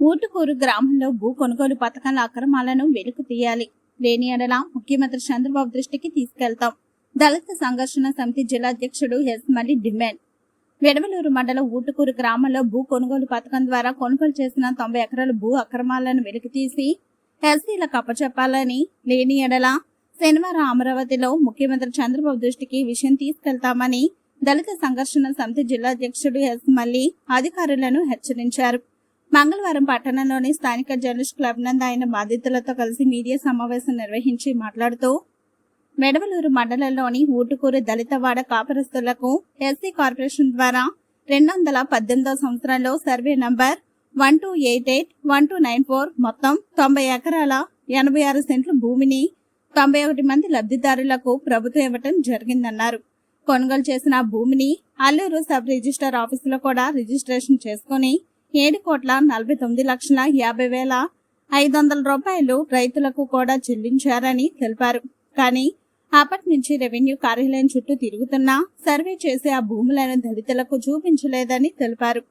ఊటుకూరు గ్రామంలో భూ కొనుగోలు పథకాల అక్రమాలను వెలుకు తీయాలి. లేని ఎడల ముఖ్యమంత్రి చంద్రబాబు దృష్టికి తీసుకెళ్తాం. దళిత సంఘర్షణ సమితి జిల్లా అధ్యక్షుడు ఎస్ మల్లి డిమాండ్. వెడవలూరు మండలం ఊటుకూరు గ్రామంలో భూ కొనుగోలు పథకం ద్వారా కొనుగోలు చేసిన తొంభై ఎకరాల భూ అక్రమాలను వెలికితీసి ఎస్సీలకు అప్పచెప్పాలని లేని ఎడల శనివారం అమరావతిలో ముఖ్యమంత్రి చంద్రబాబు దృష్టికి విషయం తీసుకెళ్తామని దళిత సంఘర్షణ సమితి జిల్లా అధ్యక్షుడు ఎస్ మల్లి అధికారులను హెచ్చరించారు. మంగళవారం పట్టణంలోని స్థానిక జర్నలిస్ట్ క్లబ్ నందు ఆయన బాధితులతో కలిసి మీడియా సమావేశం నిర్వహించి మాట్లాడుతూ మెడవలూరు మండలంలోని ఊటుకూరు దళితవాడ కాపురస్తులకు ఎస్సీ కార్పొరేషన్ ద్వారా రెండు వందల పద్దెనిమిదవ సంవత్సరంలో survey number one two eight eight one two nine four మొత్తం తొంభై ఎకరాల ఎనభై ఆరు సెంట్ల భూమిని తొంభై ఒకటి మంది లబ్ధిదారులకు ప్రభుత్వం ఇవ్వటం జరిగిందన్నారు. కొనుగోలు చేసిన భూమిని అల్లూరు సబ్ రిజిస్టర్ ఆఫీసులో కూడా రిజిస్ట్రేషన్ చేసుకుని ఏడు కోట్ల నలభై తొమ్మిది లక్షల యాభై వేల ఐదు వందల రూపాయలు రైతులకు కూడా చెల్లించారని తెలిపారు. కానీ అప్పటి నుంచి రెవెన్యూ కార్యాలయం చుట్టూ తిరుగుతున్నా సర్వే చేసి ఆ భూములను దళితులకు చూపించలేదని తెలిపారు.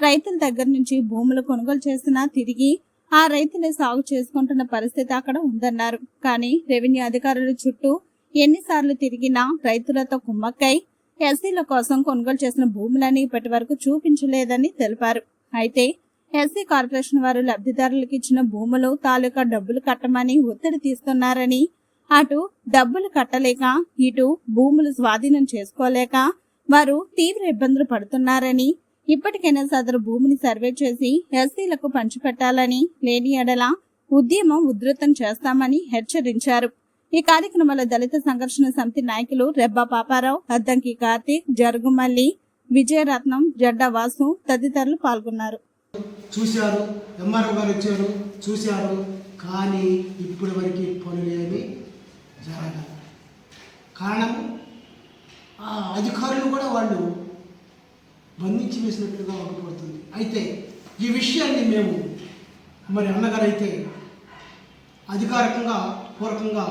రైతుల దగ్గర నుంచి భూములు కొనుగోలు చేసినా తిరిగి ఆ రైతులే సాగు చేసుకుంటున్న పరిస్థితి అక్కడ ఉందన్నారు. కానీ రెవెన్యూ అధికారుల చుట్టూ ఎన్నిసార్లు తిరిగినా రైతులతో కుమ్మక్కై ఎస్సీల కోసం కొనుగోలు చేసిన భూములని ఇప్పటి వరకు చూపించలేదని తెలిపారు. అయితే ఎస్సీ కార్పొరేషన్ వారు లబ్ధిదారులకు ఇచ్చిన భూములు తాలూకా డబ్బులు కట్టమని ఒత్తిడి తీస్తున్నారని అటు డబ్బులు కట్టలేక ఇటు భూములు స్వాధీనం చేసుకోలేక వారు తీవ్ర ఇబ్బందులు పడుతున్నారని ఇప్పటికైనా సదరు భూమిని సర్వే చేసి ఎస్సీలకు పంచిపెట్టాలని లేని ఎడల ఉద్యమం ఉధృతం చేస్తామని హెచ్చరించారు. ఈ కార్యక్రమంలో దళిత సంఘర్షణ సమితి నాయకులు రెబ్బా పాపారావు అద్దంకి కార్తీక్ జరుగుమల్లి విజయరత్నం జడ్డా వాసు తదితరులు పాల్గొన్నారు. చూశారు ఎంఆర్ఓ గారు వచ్చారు చూశారు కానీ ఇప్పటి వరకు పనులేమి జరగదు కారణం ఆ అధికారులు కూడా వాళ్ళు బంధించి వేసినట్లుగా ఒకపడుతుంది అయితే ఈ విషయాన్ని మేము మరి అన్నగారు అయితే అధికారికంగా పూర్వకంగా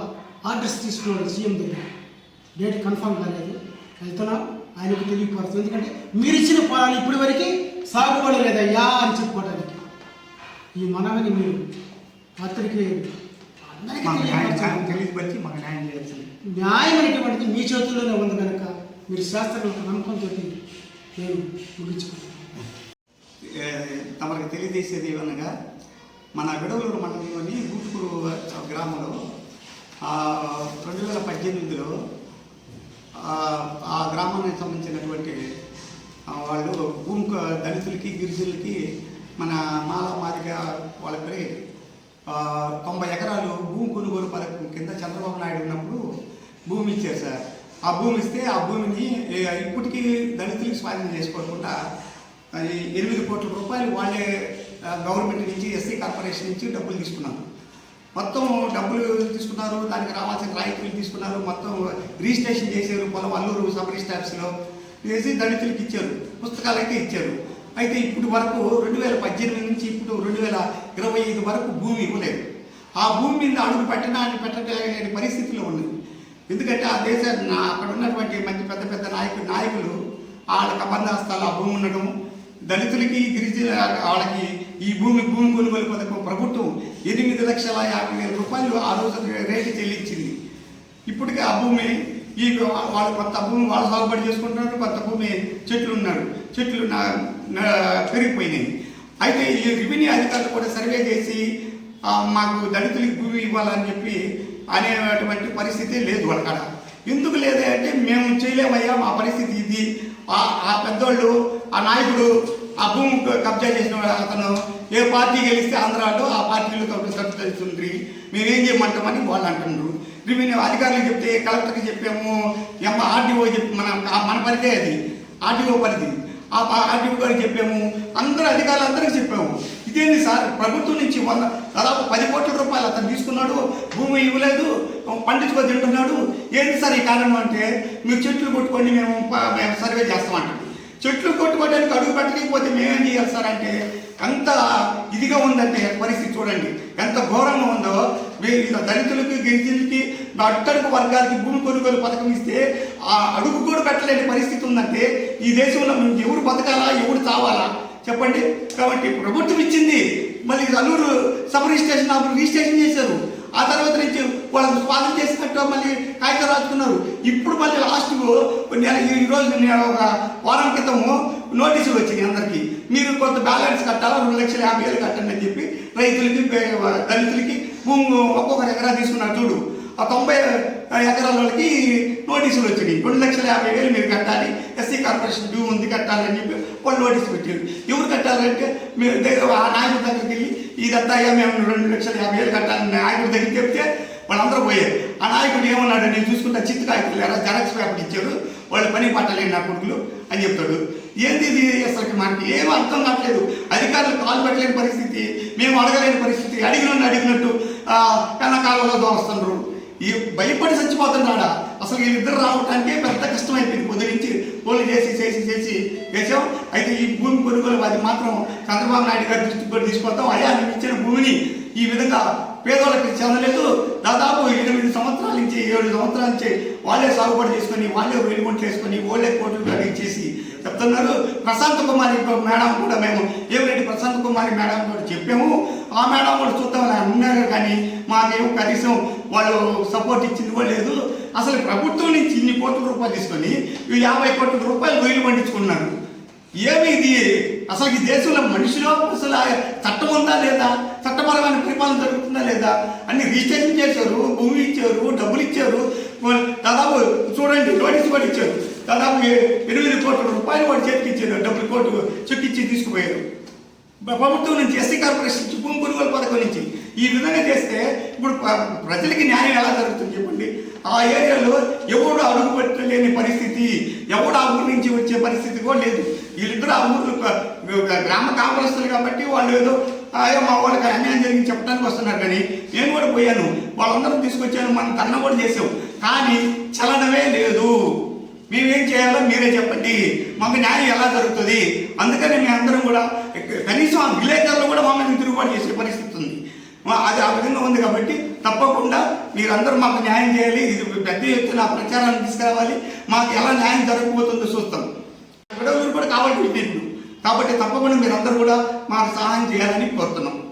ఆర్డర్స్ తీసుకున్నాడు సీఎం దగ్గర. డేట్ కన్ఫర్మ్ కాలేదు. వెళ్తున్నాం. ఆయనకు తెలియపడుతుంది ఎందుకంటే మీరు ఇచ్చిన పొలాలు ఇప్పటి వరకు సాగుపడలేదయ్యా అని చెప్పుకోవడానికి ఈ మనవని మీరు మాకు న్యాయం న్యాయం న్యాయమైనటువంటిది మీ చేతుల్లోనే ఉంది కనుక మీరు శాస్త్రం నమ్మకంతో నేను ముగించుకుంటాను ఏ, తమరికి తెలియజేసేది ఏమనగా మన విడవలూరు మండలంలోని గూటుకూరు గ్రామంలో రెండు వేల పద్దెనిమిదిలో గ్రామానికి సంబంధించినటువంటి వాళ్ళు భూమి దళితులకి గిరిజనులకి మన మాల మాదిగ వాళ్ళకి తొంభై ఎకరాలు భూమి కొనుగోలు పథకం కింద చంద్రబాబు నాయుడు ఉన్నప్పుడు భూమి ఇచ్చారు సార్. ఆ భూమి ఇస్తే ఆ భూమిని ఇప్పటికీ దళితులకి స్వాధీనం చేసుకోకుండా ఎనిమిది కోట్ల రూపాయలు వాళ్ళే గవర్నమెంట్ నుంచి ఎస్సీ కార్పొరేషన్ నుంచి డబ్బులు తీసుకున్నాను మొత్తం డబ్బులు తీసుకున్నారు దానికి రావాల్సిన రాయితీలు తీసుకున్నారు మొత్తం రిజిస్ట్రేషన్ చేశారు పొలం అల్లూరు సబ్ రిజిస్టర్ చేసి దళితులకి ఇచ్చారు పుస్తకాలు అయితే ఇచ్చారు. అయితే ఇప్పుడు వరకు రెండు వేల పద్దెనిమిది నుంచి ఇప్పుడు రెండు వేల ఇరవై ఐదు వరకు భూమి ఇవ్వలేదు. ఆ భూమి మీద అడుగు పెట్టడానికి పెట్టలేని పరిస్థితిలో ఉన్నది. ఎందుకంటే ఆ దేశ అక్కడ ఉన్నటువంటి మంచి పెద్ద పెద్ద నాయకులు నాయకులు వాళ్ళకి అబంధాస్తాలు ఆ భూమి ఉండడం దళితులకి గిరిజన వాళ్ళకి ఈ భూమి భూమి ఎనిమిది లక్షల యాభై వేల రూపాయలు ఆ రోజు రేటు చెల్లించింది. ఇప్పటికే ఆ భూమి ఈ వాళ్ళు కొత్త భూమి వాళ్ళు సాగుబడి చేసుకుంటున్నారు కొత్త భూమి చెట్లు ఉన్నారు. చెట్లు నా- పెరిగిపోయినాయి అయితే ఈ రెవెన్యూ అధికారులు కూడా సర్వే చేసి మాకు దళితులకి భూమి ఇవ్వాలని చెప్పి అనేటువంటి పరిస్థితి లేదు అక్కడ ఎందుకు లేదంటే మేము చేయలేమయ్యా మా పరిస్థితి ఇది. ఆ పెద్దోళ్ళు ఆ నాయకుడు ఆ భూమి కబ్జా చేసిన అతను ఏ పార్టీ గెలిస్తే ఆంధ్రాలో ఆ పార్టీలో తెలుస్తుంది మేమేం చేయమంటామని వాళ్ళు అంటున్నారు రెవెన్యూ అధికారులు చెప్తే కలెక్టర్కి చెప్పాము ఎమ్మ ఆర్డీఓ చెప్పి మన మన పరిధి అది. ఆర్డీఓ పరిధి. ఆ ఆర్డీఓ గారికి చెప్పాము. అందరూ అధికారులు అందరికీ చెప్పాము. ఇదేంటి సార్? ప్రభుత్వం నుంచి వంద దాదాపు పది కోట్ల రూపాయలు అతను తీసుకున్నాడు. భూమి ఇవ్వలేదు. పండించుకో తింటున్నాడు. ఏంటి సార్ ఈ కారణం అంటే మీరు చెట్లు కొట్టుకొని మేము మేము సర్వే చేస్తామంటాం చెట్లు కొట్టుకోవడానికి అడుగు పెట్టకపోతే మేమేం చేయాలి సార్ అంటే ఎంత ఇదిగా ఉందంటే పరిస్థితి చూడండి. ఎంత ఘోరంగా ఉందో మీరు దళితులకి గిరిజనులకి అట్టడుగు వర్గాలకి భూమి కొనుగోలు పథకం ఇస్తే ఆ అడుగు కూడా పెట్టలేని పరిస్థితి ఉందంటే ఈ దేశంలో మేము ఎవరు బతకాలా ఎవరు చావాలా? చెప్పండి. కాబట్టి ప్రభుత్వం ఇచ్చింది. మళ్ళీ అల్లూరు సబ్ రిజిస్ట్రేషన్ అప్పుడు రిజిస్ట్రేషన్ చేశారు. ఆ తర్వాత నుంచి వాళ్ళని స్వాధీనం చేసినట్టు మళ్ళీ కాగితం రాసుకున్నారు. ఇప్పుడు మళ్ళీ లాస్ట్ నెల ఈరోజు నేను ఒక వారం క్రితము నోటీసులు వచ్చినాయి అందరికీ. మీరు కొంత బ్యాలెన్స్ కట్టాలా? రెండు లక్షల యాభై వేలు కట్టండి అని చెప్పి రైతులకి దళితులకి భూమి ఒక్కొక్కరు ఎకరా తీసుకున్నారు. చూడు ఆ తొంభై ఎకరాల వాళ్ళకి నోటీసులు వచ్చినాయి. రెండు లక్షల యాభై వేలు మీరు కట్టాలి. ఎస్సీ కార్పొరేషన్ డ్యూ ఉంది కట్టాలని చెప్పి వాళ్ళు నోటీసులు పెట్టారు. ఎవరు కట్టాలంటే మీరు దగ్గర ఆ నాయకుడి దగ్గరికి వెళ్ళి ఇదంతా అయ్యా మేము రెండు లక్షల యాభై వేలు కట్టాలని నాయకుడి దగ్గరికి చెప్తే వాళ్ళందరూ పోయారు. ఆ నాయకుడు ఏమన్నాడు నేను చూసుకుంటా చిత్త కాగితాలు ఎరా జెరాక్స్ పేపర్ ఇచ్చారు. వాళ్ళు పని పట్టలేని నా కొడుకులు అని చెప్తాడు. ఏంది ఇది అసలు మనకి ఏం అర్థం కావట్లేదు. అధికారులు కాలు పెట్టలేని పరిస్థితి. మేము అడగలేని పరిస్థితి. అడిగినట్టు అడిగినట్టు వెనకాలలో దోస్తున్నారు ఈ భయపడి చచ్చిపోతున్నాడా? అసలు వీళ్ళిద్దరు రావడానికే పెద్ద కష్టమైపోయింది. అయిపోయింది పొద్దు నుంచి చేసి చేసి చేసి చేసాం అయితే ఈ భూమి కొనుగోలు అది మాత్రం చంద్రబాబు నాయుడు గారి దృష్టికి కూడా తీసుకొస్తాం. అయ్యా నువ్వు ఇచ్చిన భూమిని ఈ విధంగా పేదోళ్ళకి చెందలేదు. దాదాపు ఎనిమిది సంవత్సరాల నుంచి ఏడు సంవత్సరాల నుంచి వాళ్ళే సాగుబడి చేసుకొని వాళ్ళే వెలుగుంట చేసుకొని వాళ్ళే కోట్లు చేసి చెప్తున్నారు. ప్రశాంత్ కుమారి మేడం కూడా మేము. ఏమిటి ప్రశాంత్ కుమారి మేడం కూడా చెప్పాము. ఆ మేడం కూడా చూద్దాం ఉన్నారు కానీ మాకేమో కనీసం వాళ్ళు సపోర్ట్ ఇచ్చింది కూడా లేదు. అసలు ప్రభుత్వం నుంచి ఇన్ని కోట్ల రూపాయలు తీసుకొని యాభై కోట్ల రూపాయలు రొయ్యలు పండించుకున్నారు. ఏమి ఇది? అసలు ఈ దేశంలో మనిషిలో అసలు చట్టం ఉందా లేదా? చట్టపరమైన పరిపాలన జరుగుతుందా లేదా? అన్ని రిజిస్ట్రేషన్ చేశారు భూమి ఇచ్చారు డబ్బులు ఇచ్చారు. దాదాపు చూడండి నోటీస్ కూడా ఇచ్చారు. దాదాపు ఎనిమిది కోట్ల రూపాయలు వాడు చేతికి ఇచ్చారు డబ్బులు కోట్లు చెక్ ఇచ్చి తీసుకుపోయారు. ప్రభుత్వం నుంచి ఎస్సీ కార్పొరేషన్ నుంచి భూమి కొనుగోలు పథకం నుంచి. ఈ విధంగా చేస్తే ఇప్పుడు ప్రజలకి న్యాయం ఎలా జరుగుతుంది చెప్పండి? ఆ ఏరియాలో ఎవడు అడుగుపెట్టలేని పరిస్థితి ఎవడు ఆ ఊరి నుంచి వచ్చే పరిస్థితి కూడా లేదు. వీళ్ళిద్దరు ఆ ఊర్లో గ్రామ కాంగ్రెస్లు కాబట్టి వాళ్ళు ఏదో అయ్యో మా వాళ్ళకి అన్యాయం జరిగింది చెప్పడానికి వస్తున్నారు కానీ నేను కూడా పోయాను. వాళ్ళందరూ తీసుకొచ్చాను మనం తన్న కూడా చేసాం కానీ చలనమే లేదు. మేమేం చేయాలో మీరే చెప్పండి. మాకు న్యాయం ఎలా జరుగుతుంది? అందుకని మేమందరం అందరం కూడా కనీసం ఆ విలేకరులు కూడా మమ్మల్ని తిరుగుబాటు చేసే పరిస్థితి అది ఆ విధంగా ఉంది కాబట్టి తప్పకుండా మీరందరూ మాకు న్యాయం చేయాలి. ఇది పెద్ద ఎత్తున ప్రచారాన్ని తీసుకురావాలి. మాకు ఎలా న్యాయం జరగబోతుందో చూస్తాం. విడవలు కూడా కావాలి కాబట్టి తప్పకుండా మీరందరూ కూడా మాకు సహాయం చేయాలని కోరుతున్నాం.